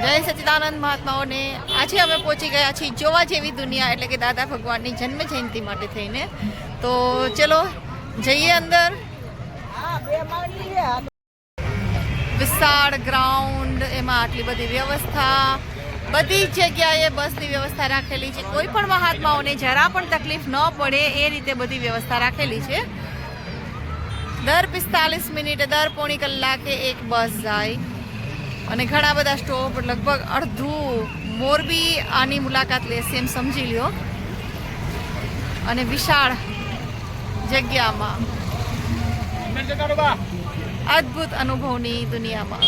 જય સચિદાનંદ મહાત્માઓને. આજે અમે પહોંચી ગયા છીએ જોવા જેવી દુનિયા, એટલે કે દાદા ભગવાનની જન્મ જયંતિ માટે થઈને. તો ચલો, જઈએ અંદર. વિશાળ ગ્રાઉન્ડ એમાં આટલી બધી વ્યવસ્થા. બધી જગ્યાએ બસની વ્યવસ્થા રાખેલી છે. કોઈ પણ મહાત્માઓને જરા પણ તકલીફ ન પડે એ રીતે બધી વ્યવસ્થા રાખેલી છે. દર પિસ્તાલીસ મિનિટે દર પોણી કલાકે એક બસ જાય. અને ઘણા બધા સ્ટોપ, લગભગ અડધું મોરબી આની મુલાકાત લેશે એમ સમજી લ્યો. અને વિશાળ જગ્યામાં. અદ્ભુત અનુભવની દુનિયામાં.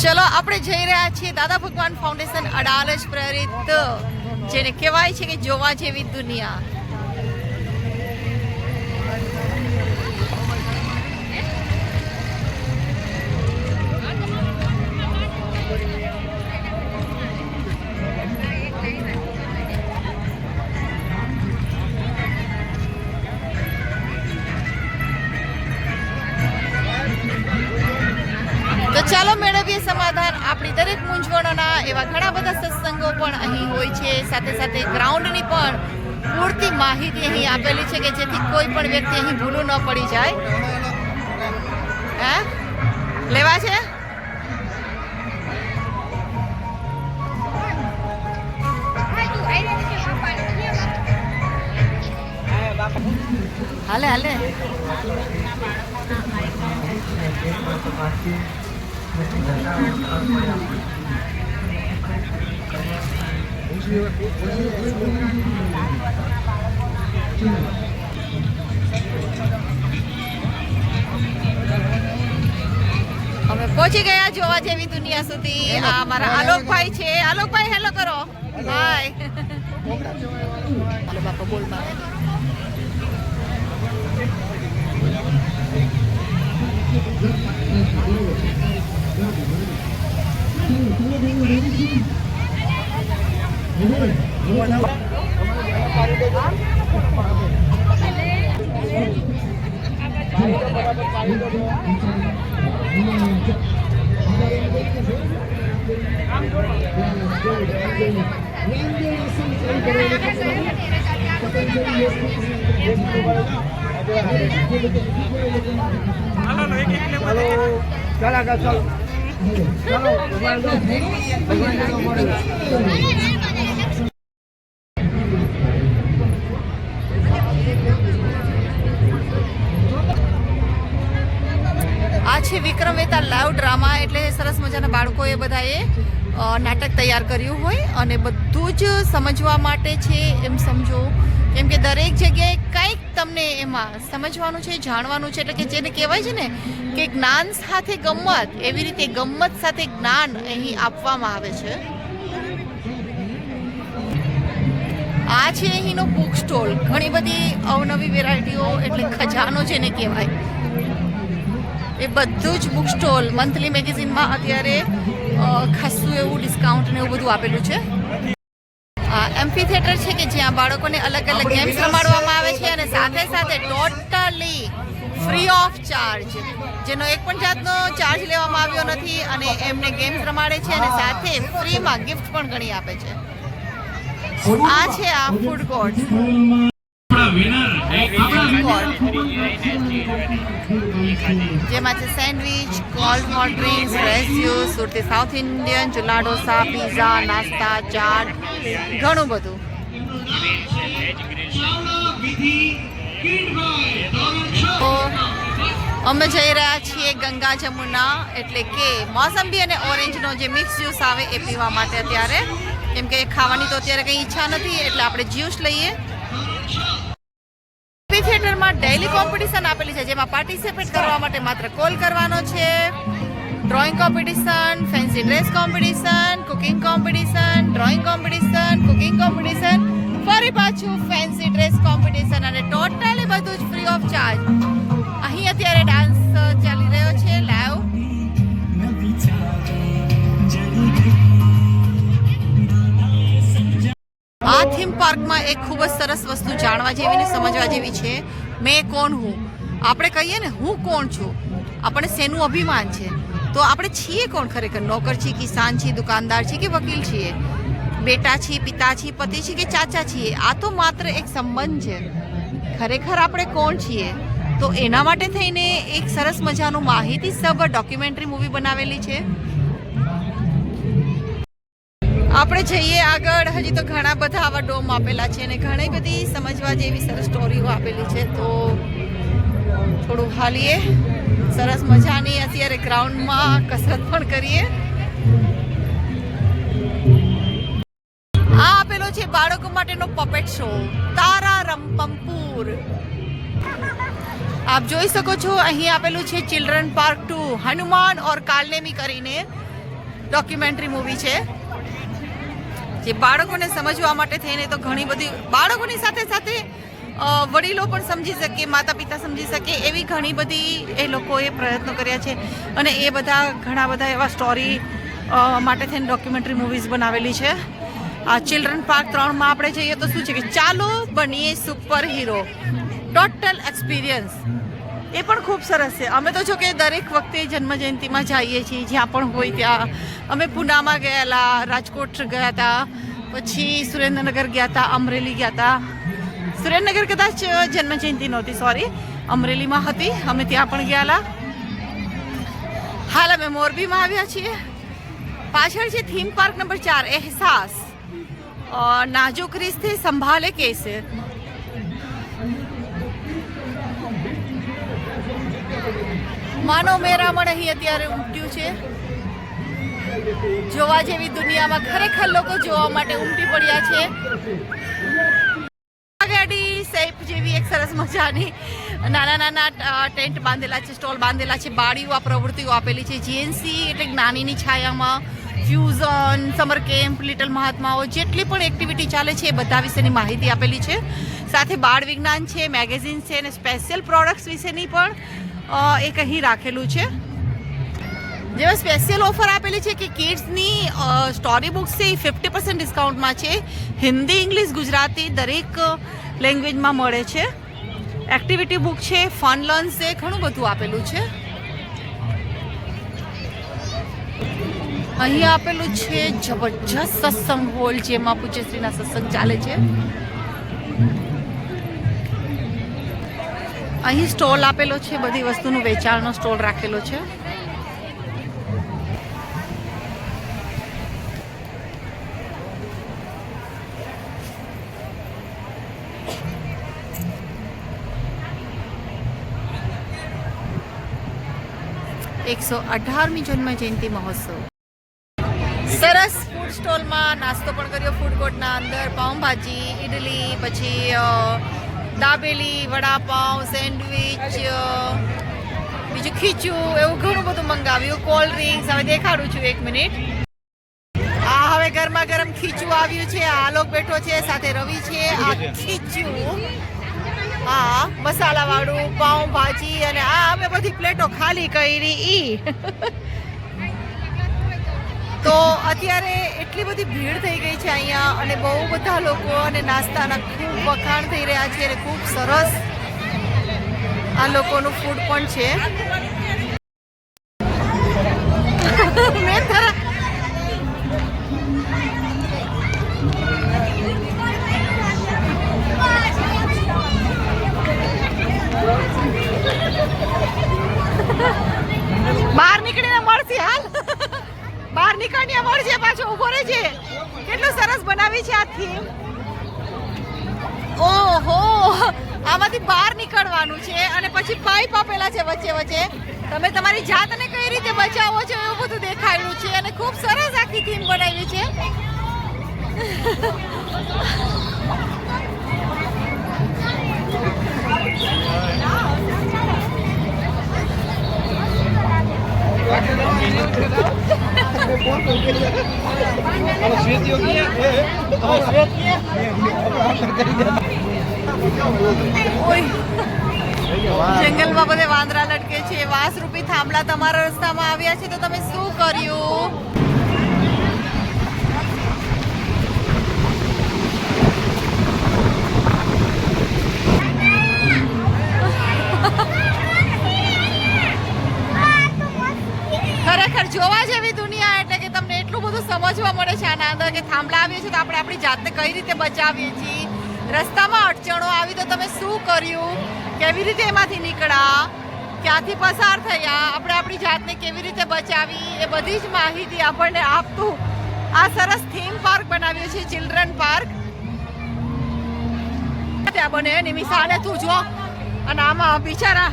ચલો, આપણે જઈ રહ્યા છીએ દાદા ભગવાન ફાઉન્ડેશન અડાલજ પ્રેરિત, જેને કહેવાય છે કે જોવા જેવી દુનિયા. મેળવીએ સમાધાન આપણી દરેક મૂંઝવણોના એવા ઘણા બધા સત્સંગો પણ અહીં હોય છે. સાથે સાથે ગ્રાઉન્ડની પણ પૂરતી માહિતી અહીં આપેલી છે કે જેથી કોઈ પણ વ્યક્તિ અહીં ભૂલું ન પડી જાય. હે? લેવા છે? હાલે હાલે. અમે પહોંચી ગયા જોવા જેવી દુનિયા સુધી. આ મારા આલોકભાઈ છે. આલોકભાઈ હેલો કરો. હાય બાપા બોલ બાપા ચાલ ચાલો ચાલો આ છે વિક્રમ વેતા લાઈવ ડ્રામા એટલે સરસ મજાના બાળકોએ બધાએ નાટક તૈયાર કર્યું હોય અને બધું જ સમજવા માટે છે, એમ સમજો. કેમ કે દરેક જગ્યાએ કંઈક તમને એમાં સમજવાનું છે, જાણવાનું છે, એટલે કે જેને કહેવાય છે ને કે જ્ઞાન સાથે ગમ્મત, એવી રીતે ગમ્મત સાથે જ્ઞાન અહીં આપવામાં આવે છે. આ છે અહીંનો બુક સ્ટોલ ઘણી બધી અવનવી વેરાયટીઓ એટલે ખજાનો જેને કહેવાય. એ બધું જ બુક સ્ટોલ મંથલી મેગેઝિનમાં અત્યારે ખાસું એવું ડિસ્કાઉન્ટ ને એવું બધું આપેલું છે. એમ્ફી થિયેટર છે કે જ્યાં બાળકોને અલગ અલગ ગેમ્સ રમાડવામાં આવે છે. અને સાથે સાથે ટોટલી ફ્રી ઓફ ચાર્જ. જેનો એક પણ જાતનો ચાર્જ લેવામાં આવ્યો નથી અને એમને ગેમ્સ રમાડે છે અને સાથે ફ્રીમાં ગિફ્ટ પણ ઘણી આપે છે. આ છે આ ફૂડ કોર્ટ જેમાં છે sandwich, cold cold drinks, fresh juice, Surti south Indian ચૂલા ડોસા, પીઝા, નાસ્તા, ચાટ, ઘણું બધું. અમે જઈ રહ્યા છીએ ગંગા જમુના, એટલે કે મોસંબી અને ઓરેન્જનો જે મિક્સ જ્યુસ આવે એ પીવા માટે અત્યારે. કેમ કે ખાવાની તો અત્યારે કંઈ ઈચ્છા નથી, એટલે આપણે જ્યુસ લઈએ. થિયેટરમાં ડેઇલી કોમ્પિટિશન આપેલી છે, જેમાં પાર્ટિસિપેટ કરવા માટે માત્ર કોલ કરવાનો છે. Drawing competition fancy dress competition cooking competition drawing competition cooking competition ફરી પાછું ફેન્સી ડ્રેસ કોમ્પિટિશન અને ટોટલી બધું જ ફ્રી ઓફ ચાર્જ અહીં અત્યારે ડાન્સ આ થીમ પાર્કમાં એક ખૂબ જ સરસ વસ્તુ જાણવા જેવી ને સમજવા જેવી છે. મેં કોણ હું? આપણે કહીએ ને, હું કોણ છું? આપણે શેનું અભિમાન છે? તો આપણે છીએ કોણ ખરેખર? નોકર છીએ, કિસાન છીએ, દુકાનદાર છીએ કે વકીલ છીએ? બેટા છીએ, પિતા છીએ, પતિ છીએ કે ચાચા છીએ? આ તો માત્ર એક સંબંધ છે. ખરેખર આપણે કોણ છીએ? તો એના માટે થઈને એક સરસ મજાનું માહિતી સભર ડોક્યુમેન્ટરી મૂવી બનાવેલી છે. આપણે જઈએ આગળ. હજી તો ઘણા બધા આવા ડોમ આપેલા છે અને ઘણી બધી સમજવા જેવી સરસ સ્ટોરીઓ આપેલી છે. તો થોડું હાલીએ. સરસ મજાની અત્યારે ગ્રાઉન્ડમાં કસરત પણ કરીએ. આ આપેલો છે બાળકો માટેનો પપેટ શો તારા રમપમપુર આપ જોઈ શકો છો, અહીં આપેલું છે children park to Hanuman or Kalnemi કરીને ડોક્યુમેન્ટરી મૂવી છે. જે બાળકોને સમજવા માટે થઈને તો ઘણી બધી બાળકોની સાથે સાથે વડીલો પણ સમજી શકે માતા પિતા સમજી શકે એવી ઘણી બધી એ લોકોએ પ્રયત્નો કર્યા છે. અને એ બધા ઘણા બધા એવા સ્ટોરી માટે થઈને ડોક્યુમેન્ટરી મૂવીઝ બનાવેલી છે. આ ચિલ્ડ્રન પાર્ક ત્રણમાં આપણે જઈએ તો શું છે કે ચાલો બનીએ સુપર હીરો ટોટલ એક્સપિરિયન્સ એ પણ ખૂબ સરસ છે. અમે તો જો કે દરેક વખતે જન્મજયંતિમાં જઈએ છીએ, જ્યાં પણ હોય ત્યાં. અમે પૂનામાં ગયેલા, રાજકોટ ગયા હતા, પછી સુરેન્દ્રનગર ગયા હતા, અમરેલી ગયા હતા. સુરેન્દ્રનગર કદાચ જન્મજયંતિ નહોતી સોરી અમરેલીમાં હતી, અમે ત્યાં પણ ગયેલા. હાલ અમે મોરબીમાં આવ્યા છીએ. પાછળ છે થીમ પાર્ક નંબર ચાર, એહસાસ. નાજુક રીસથી સંભાળે કેસે. માનો મેરામણ અહીં અત્યારે ઉમટ્યું છે. જોવા જેવી દુનિયામાં ખરેખર લોકો જોવા માટે ઉમટી પડ્યા છે. જેવી એક સરસ મજાની નાના નાના ટેન્ટ બાંધેલા છે, સ્ટોલ બાંધેલા છે બાળીઓ આ પ્રવૃત્તિઓ આપેલી છે. જીએનસી એટલે જ્ઞાનીની છાયામાં ફ્યુઝન સમર કેમ્પ લિટલ મહાત્માઓ જેટલી પણ એક્ટિવિટી ચાલે છે એ બધા વિશેની માહિતી આપેલી છે. સાથે બાળ વિજ્ઞાન છે મેગેઝિન છે અને સ્પેશિયલ પ્રોડક્ટ્સ વિશેની પણ એક અહીં રાખેલું છે. જેમાં સ્પેશિયલ ઓફર આપેલી છે કે કિડ્સની સ્ટોરી બુક્સ છે, એ ફિફ્ટી પર્સન્ટ ડિસ્કાઉન્ટમાં છે. હિન્દી, ઇંગ્લિશ, ગુજરાતી દરેક લેંગ્વેજમાં મળે છે. એક્ટિવિટી બુક છે ફન લર્ન્સ છે, ઘણું બધું આપેલું છે. અહીં આપેલું છે જબરજસ્ત સત્સંગ હોલ જેમાં પૂજ્યશ્રીના સત્સંગ ચાલે છે. અહીં સ્ટોલ આપેલો છે, બધી વસ્તુનું વેચાણનો સ્ટોલ રાખેલો છે. એકસો અઢારમી જન્મ જયંતિ મહોત્સવ. સરસ ફૂડ સ્ટોલમાં નાસ્તો પણ કર્યો ફૂડ કોર્ટના અંદર, પાઉંભાજી ઇડલી પછી દાબેલી વડાપાઉં સેન્ડવિચ બીજું ખીચું એવું ઘણું બધું મંગાવ્યું. કોલ્ડ ડ્રિંક્સ હવે દેખાડું છું એક મિનિટ. આ હવે ગરમા ગરમ ખીચું આવ્યું છે. આલોક બેઠો છે સાથે રવિ છે. આ ખીચું હા મસાલા વાળું પાઉં ભાજી અને આ અમે બધી પ્લેટો ખાલી કરી ઈ. તો અત્યારે એટલી બધી ભીડ થઈ ગઈ છે અહીંયા અને બહુ બધા લોકો અને નાસ્તાના ખૂબ વખાણ થઈ રહ્યા છે અને ખૂબ સરસ આ લોકોનું ફૂડ પણ છે. બહાર નીકળીને મળશે અમર છે, પાછો ઊભો રહેજે. કેટલું સરસ બનાવી છે આ થીમ ઓહો, આમાંથી બહાર નીકળવાનું છે અને પછી પાઇપ આપેલા છે વચ્ચે વચ્ચે. તમે તમારી જાતને કઈ રીતે બચાવો છો એવું બધું દેખાયેલું છે અને ખૂબ સરસ આખી થીમ બનાવી છે. જંગલમાં બધે વાંદરા લટકે છે, વાસરૂપી થાંભલા તમારા રસ્તામાં આવ્યા છે, તો તમે શું કર્યું? સમજવા મળે છે આના અંદર કે થાંભલા આવીએ છીએ તો આપણે આપણી જાતને કઈ રીતે બચાવીએ છીએ. રસ્તામાં અડચણો આવી તો તમે શું કર્યું? કેવી રીતે એમાંથી નીકળ્યા? ક્યાંથી પસાર થયા? આપણે આપણી જાતને કેવી રીતે બચાવી? એ બધી જ માહિતી આપણને આપતું આ સરસ થીમ પાર્ક બનાવ્યો છે ચિલ્ડ્રન પાર્ક ત્યાં બને, નિમિષાને તું જો. અને આમાં બિચારા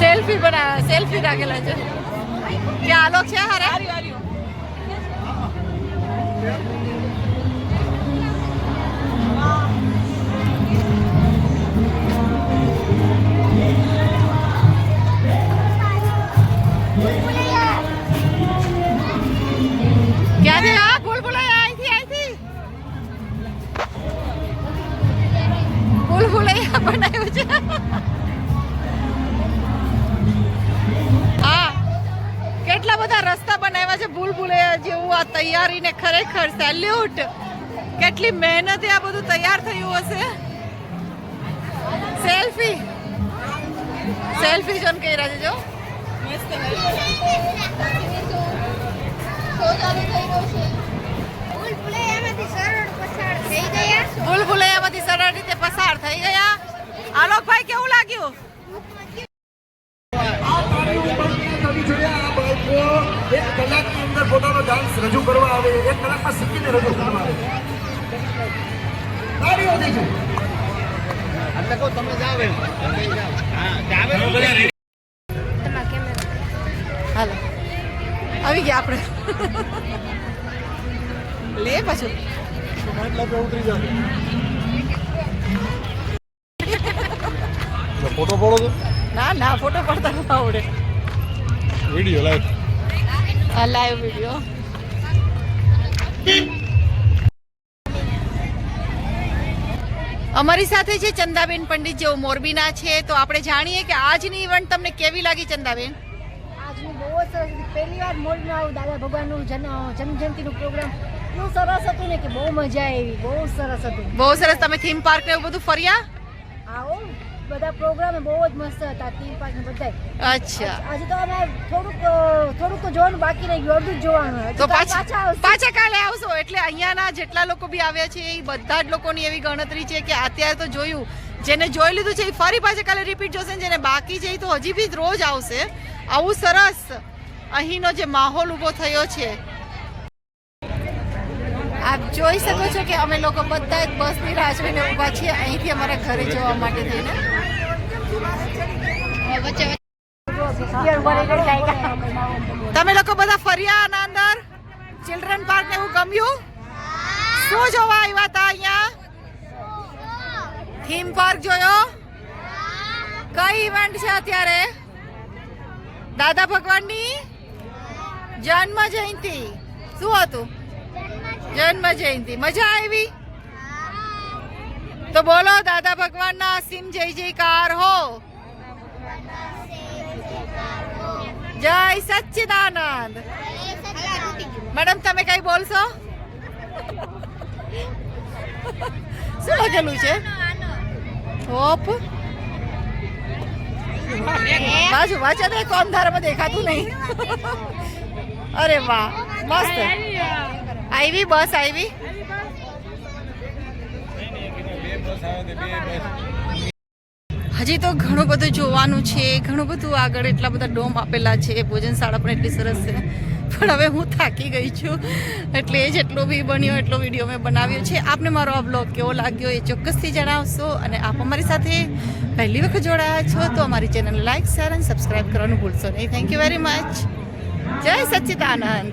સેલ્ફી બના સેલ્ફી રાખેલા છે. ક્યાં? આલોક છે હારે? ખરેખર સેલ્યુટ કેટલી મહેનતે આ બધું તૈયાર થયું હશે. સેલ્ફી સેલ્ફી જોન કહી રહ્યા છે, જો. ભૂલ સરળ રીતે પસાર થઈ ગયા. આલોકભાઈ કેવું લાગ્યું? પોતાનો ડાન્સ રજૂ કરવા આવે એક કલાકમાં શીખીને રજૂ કરવા આવે. હાલો. આવી ગયા આપણે. લે પાછું. ફોટો પડો તો? ના ના ફોટો પડતા ન આવડે. વીડિયો લાઈવ લાઈવ વીડિયો અમારી સાથે છે ચંદાબેન પંડિત જેઓ મોરબીના છે. તો આપણે જાણીએ કે આજની ઇવેન્ટ તમને કેવી લાગી ચંદાબેન? આજનું બહુ સરસ પહેલી વાર મોરબીમાં આવું દાદા ભગવાનનું જન્મ જન્મજયંતિનું પ્રોગ્રામ એટલું સરસ હતું ને કે બહુ મજા આવી. બહુ સરસ હતું. બહુ સરસ. તમે થીમ પાર્ક ને એવું બધું ફર્યા? આવો. બધા પ્રોગ્રામ બહુ જ મસ્ત હતા તીન પાંચ ને બધા અચ્છા. આજે તો અમે થોડુંક થોડુંક તો જોવાનું બાકી રહી ગયું અડધું જોવાનું તો પાછા પાછા કાલે આવશો એટલે અહીંયાના જેટલા લોકો બી આવ્યા છે એ બધા જ લોકોની એવી ગણતરી છે કે અત્યારે તો જોયું. જેને જોઈ લીધું છે એ ફરી પાછા કાલે રિપીટ જોશે જેને બાકી છે એ તો હજી બી રોજ આવશે. આવું સરસ અહીંનો જે માહોલ ઊભો થયો છે. આપ જોઈ શકો છો કે અમે લોકો બધા જ બસની રાહ જોઈને ઊભા છીએ. અહીંથી અમારા ઘરે જવા માટે થઈને. તમે લોકો બધા ફર્યા આના અંદર. ચિલ્ડ્રન પાર્ક ને એવું ગમ્યું? શું જોવા આવ્યા હતા અહીંયા? થીમ પાર્ક જોયો? કઈ ઇવેન્ટ છે અત્યારે? દાદા ભગવાનની જન્મ જયંતિ શું હતું? જન્મ જયંતિ. મજા આવી? તો બોલો, દાદા ભગવાનના અસીમ જય જયકાર હો. જય સચ્ચિદાનંદ. મેડમ, તમે કઈ બોલશો? શું લખેલું છે? હોપ. બાજુ, વાંચે તો કોમ દેખાતું નહીં. અરે વાહ, મસ્ત. આવી બસ આવી હજી તો ઘણું બધું જોવાનું છે, ઘણું બધું આગળ એટલા બધા ડોમ આપેલા છે ભોજનશાળા પણ એટલી સરસ છે. પણ હવે હું થાકી ગઈ છું. એટલે જેટલો બી બન્યો, એટલો વીડિયો મેં બનાવ્યો છે. આપને મારો આ બ્લોગ કેવો લાગ્યો એ ચોક્કસથી જણાવશો. અને આપ અમારી સાથે પહેલી વખત જોડાયા છો, તો અમારી ચેનલ લાઈક શેર અને સબસ્ક્રાઈબ કરવાનું ભૂલશો નહીં. થેન્ક યુ વેરી મચ જય સચ્ચિદાનંદ